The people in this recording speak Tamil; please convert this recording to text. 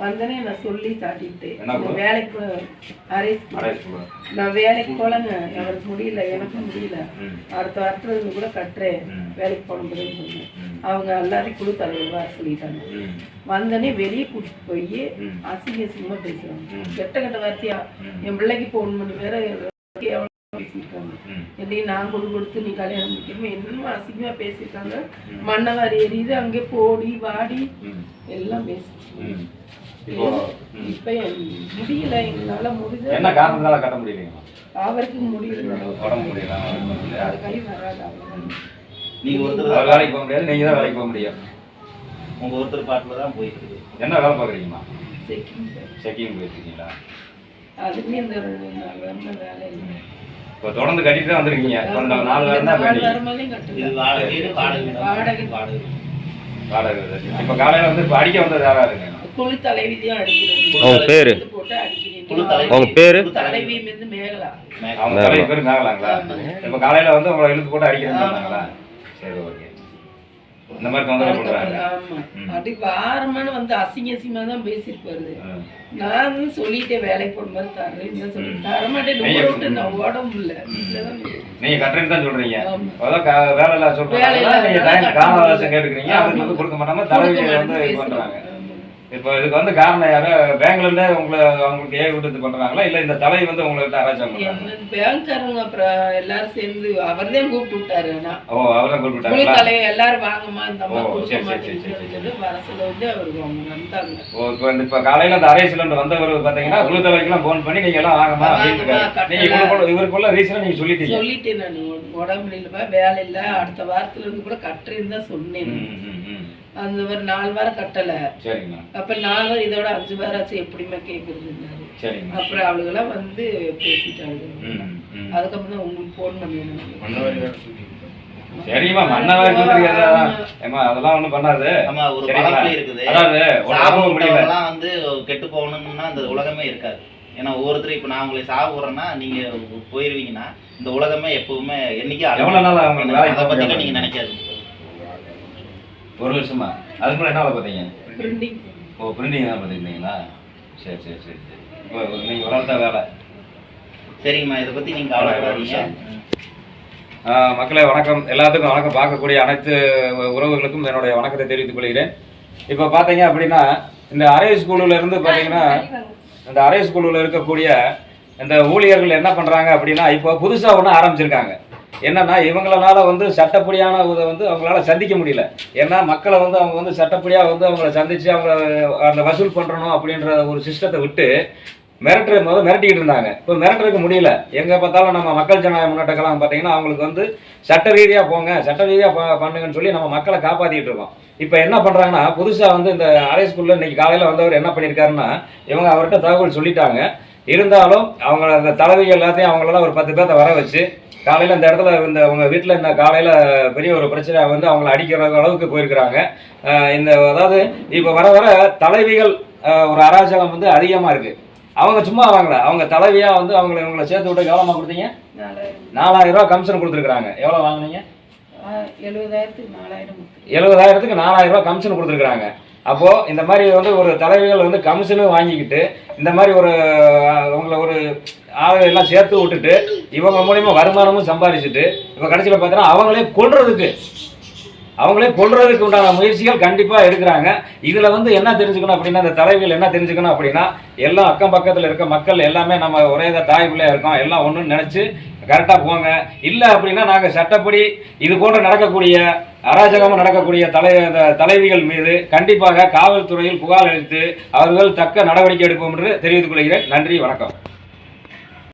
வந்தனே நான் சொல்லி காட்டிட்டு என்ன bro? வேலைக்கு சொல்லுங்க. நான் வேலைக்கு போலங்க அவருக்கு முடியல எனக்கும் முடியல. அடுத்த வாரத்துல இருந்து கூட கட்டுறேன். வேலைக்கு போகணும்னு சொன்னேன் ம். அவங்க எல்லாரையும் குழு தலைவர் வர சொல்லிட்டாங்க. வந்தனே வெளியே கூட்டிட்டு போய். அசிங்க அசிங்கமா பேசுறாங்க ம். கெட்ட கெட்ட வார்த்தையா. என் பிள்ளைக்கு போன் பண்ணி வேற பேசியிருக்காங்க. நான் கொடு கொடுத்து நீ கல்யாணம் முடிக்கணும் என்னமோ அசிங்கமா பேசியிருக்காங்க. மண்ணவாரி எரியுது அங்கே போடி வாடி. எல்லாம் பேசி ம். இப்போ முடியல எங்களால முடிஞ்ச என்ன காரணத்தால கட்ட முடியலைங்களா அவருக்கு முடியல. உடம்பு முடியல அது கை வராது. நீங்க ஒருத்தர் வேலைக்கு போக முடியாது நீங்க தான் வேலைக்கு போக முடியும். உங்க ஒருத்தர் பாட்டுல தான் போயிட்டு இருக்குது என்ன வேலை பார்க்குறீங்கம்மா? செக்கிங். செக்கிங் போயிருக்கீங்களா அதுலயும் இந்த ரெண்டு வேலை இல்லை. இப்போ தொடர்ந்து கட்டிட்டு தான் வந்திருக்கீங்க நாலு வாரம் தான். இது வாடகை வீடு வாடகை வீடு வாடகை. வாடகை வீடு. வாடகை வீடு. இப்போ காலையில் வந்து இப்போ அடிக்க வந்தது யாரா இருங்க குழு உங்க பேரு இது போட்டு தலைவி. பேரு குழு தலைவி. தலைவி வந்து மேகலா அவங்க தலைவி பேர் மேகலாங்களா இப்போ காலையில் வந்து உங்களை இழுத்து போட்டு அடிக்கிறேன்னு. சொன்னாங்களா சரி ஓகே இந்த மாதிரி தொந்தரவு பண்ணுறாங்க ஆமா. அப்படி வாரமான வந்து அசிங்க அசிங்கமா தான் பேசிட்டு வருது. நான் சொல்லிட்டேன் வேலைக்கு போன மாதிரி தரேன்னு சொல்லி. தரமாட்டேன் நான் உடம்பு இல்லை வீட்டில் தான் இருக்கேன். நீங்க கட்டுறேன்னு தான் சொல்றீங்க. அதான் வேலை இல்ல சொல்றாங்க கால. கேட்டுக்கிறீங்க அதுக்கு வந்து கொடுக்க மாட்டாம தலைவி கொடுக்க வந்து இது பண்றாங்க. இப்போ இதுக்கு வந்து காரணம் யாரு? பேங்க்ல உங்களை அவங்களுக்கு ஏ விட்டு பண்றாங்களா? இல்ல இந்த தலைவி வந்து உங்கள்கிட்ட அராஜகம் பண்றாங்க பேங்க்காரங்க அப்புறம் எல்லாரும் சேர்ந்து அவர் தான் கூப்பிட்டு விட்டாரு ஓ அவரை குழு கூப்பிட்டாங்களா தலைவர் எல்லாரும் வாங்கம்மா இந்த அம்மா கொடுக்க மாட்டேங்குது வர சொல்ல வந்து அவர் அவங்க வந்தாங்க. ஓ இப்போ இப்போ காலையில அந்த அரை சிலிண்டர் வந்தவர் பாத்தீங்கன்னா குழு தலைவிக்கெல்லாம் ஃபோன் பண்ணி நீங்க எல்லாம் வாங்கம்மா அப்படின்னு. நீங்க இவருக்குள்ள இவருக்குள்ள ரீசனா நீங்க சொல்லிட்டீங்க. சொல்லிட்டேன் நான். உடம்பு இல்லப்பா வேலை இல்ல அடுத்த வாரத்துல இருந்து கூட கட்டுறேன்னு தான் சொன்னேன். அந்த ஒரு நாலு வாரம் கட்டல. சரிங்கண்ணா அப்ப நாலு வாரம் இதோட அஞ்சு வாரம் ஆச்சு எப்படிமா கேக்குறதுன்னாரு சரிங்கண்ணா அப்புறம் அவளுகெல்லாம் வந்து பேசிட்டாங்க. அதுக்கப்புறம் தான் உங்களுக்கு ஃபோன் பண்ணேன் சரிம்மா இருக்கிறது ஏமா அதெல்லாம் ஒண்ணும் பண்ணாது. ஆமா ஒரு? பழமொழி இருக்குது. அதாவது வந்து கெட்டு போகணும்னா இந்த உலகமே இருக்காது. ஏன்னா ஒவ்வொருத்தரும் இப்போ நான் உங்களை சாவு விடுறேன்னா நீங்க போயிருவீங்கன்னா இந்த உலகமே எப்பவுமே என்னைக்கும் அழியும். எவ்வளவு நாள் அதை பத்தி நீங்க நினைக்காது ஒரு வருஷமா? அதுக்கு முன்னாடி என்ன பார்த்தீங்க? பிரிண்டிங் ஓ பிரிண்டிங் தான் பார்த்துருந்தீங்களா? சரி சரி சரி சரி. இப்போ நீங்கள் வளர்த்த வேலை. சரிங்கம்மா இதை பத்தி நீங்க கவலைப்படாதீங்க. மக்களே வணக்கம். எல்லாத்துக்கும் வணக்கம். பார்க்கக்கூடிய அனைத்து உறவுகளுக்கும் என்னுடைய வணக்கத்தை தெரிவித்துக் கொள்கிறேன். இப்போ பார்த்தீங்க அப்படின்னா இந்த அரை ஸ்கூலில் இருந்து பார்த்தீங்கன்னா இந்த அரை ஸ்கூலில் இருக்கக்கூடிய இந்த ஊழியர்கள் என்ன பண்ணுறாங்க அப்படின்னா இப்போ புதுசாக ஒன்று ஆரம்பிச்சிருக்காங்க. என்னன்னா இவங்களால வந்து சட்டப்படியான இதை வந்து அவங்களால சந்திக்க முடியல. ஏன்னா மக்களை வந்து அவங்க வந்து சட்டப்படியாக வந்து அவங்கள சந்திச்சு அவங்க அந்த வசூல் பண்ணுறணும் அப்படின்ற ஒரு சிஸ்டத்தை விட்டு மிரட்டுற போது மிரட்டிக்கிட்டு இருந்தாங்க. இப்போ மிரட்டுறதுக்கு முடியல. எங்கே பார்த்தாலும் நம்ம மக்கள் ஜனநாயக முன்னேற்றக்கெல்லாம் பார்த்தீங்கன்னா அவங்களுக்கு வந்து சட்ட ரீதியாக போங்க சட்ட ரீதியாக பண்ணுங்கன்னு சொல்லி நம்ம மக்களை காப்பாற்றிட்டு இருக்கோம். இப்போ என்ன பண்ணுறாங்கன்னா புதுசாக வந்து இந்த அரை ஸ்கூலில் இன்னைக்கு காலையில் வந்தவர் என்ன பண்ணியிருக்காருன்னா இவங்க அவர்கிட்ட தகவல் சொல்லிட்டாங்க. இருந்தாலும் அவங்கள அந்த தலைவிகள் எல்லாத்தையும் அவங்களால ஒரு பத்து பேர்த்த வர வச்சு காலையில் இந்த இடத்துல இந்த அவங்க வீட்டில் இந்த காலையில் பெரிய ஒரு பிரச்சனை வந்து அவங்கள அடிக்கிற அளவுக்கு போயிருக்கிறாங்க. இந்த அதாவது இப்போ வர வர தலைவிகள் ஒரு அராஜகம் வந்து அதிகமாக இருக்குது அவங்க சும்மா வாங்கல. அவங்க தலைவியாக வந்து அவங்கள இவங்களை சேர்த்து விட்டு எவ்வளோமா கொடுத்தீங்க? நாலாயிரம். ரூபா கமிஷன் கொடுத்துருக்குறாங்க. எவ்வளோ வாங்குனீங்க? எழுபதாயிரத்துக்கு நாலாயிரம் எழுபதாயிரத்துக்கு நாலாயிரம் ரூபாய் கமிஷன் கொடுத்துருக்குறாங்க. அப்போது இந்த மாதிரி வந்து ஒரு தலைவிகள் வந்து கமிஷனும் வாங்கிக்கிட்டு இந்த மாதிரி ஒரு அவங்கள ஒரு ஆளுங்க எல்லாம் சேர்த்து விட்டுட்டு இவங்க மூலியமாக வருமானமும் சம்பாதிச்சுட்டு இப்போ கடைசியில் பார்த்தோன்னா அவங்களே கொள்றதுக்கு அவங்களே கொள்றதுக்கு உண்டான முயற்சிகள் கண்டிப்பாக எடுக்கிறாங்க. இதில் வந்து என்ன தெரிஞ்சுக்கணும் அப்படின்னா இந்த தலைவியில் என்ன தெரிஞ்சுக்கணும் அப்படின்னா எல்லாம் அக்கம் பக்கத்தில் இருக்க மக்கள் எல்லாமே நம்ம ஒரே தான் தாய் பிள்ளையாக இருக்கோம் எல்லாம் ஒன்றுன்னு நினச்சி கரெக்டாக போங்க. இல்லை அப்படின்னா நாங்கள் சட்டப்படி இது போன்ற நடக்கக்கூடிய அராஜகமாக நடக்கக்கூடிய தலை தலைவிகள் மீது கண்டிப்பாக காவல்துறையில் புகார் அளித்து அவர்கள் தக்க நடவடிக்கை எடுப்போம் என்று தெரிவித்துக் கொள்கிறேன். நன்றி வணக்கம்.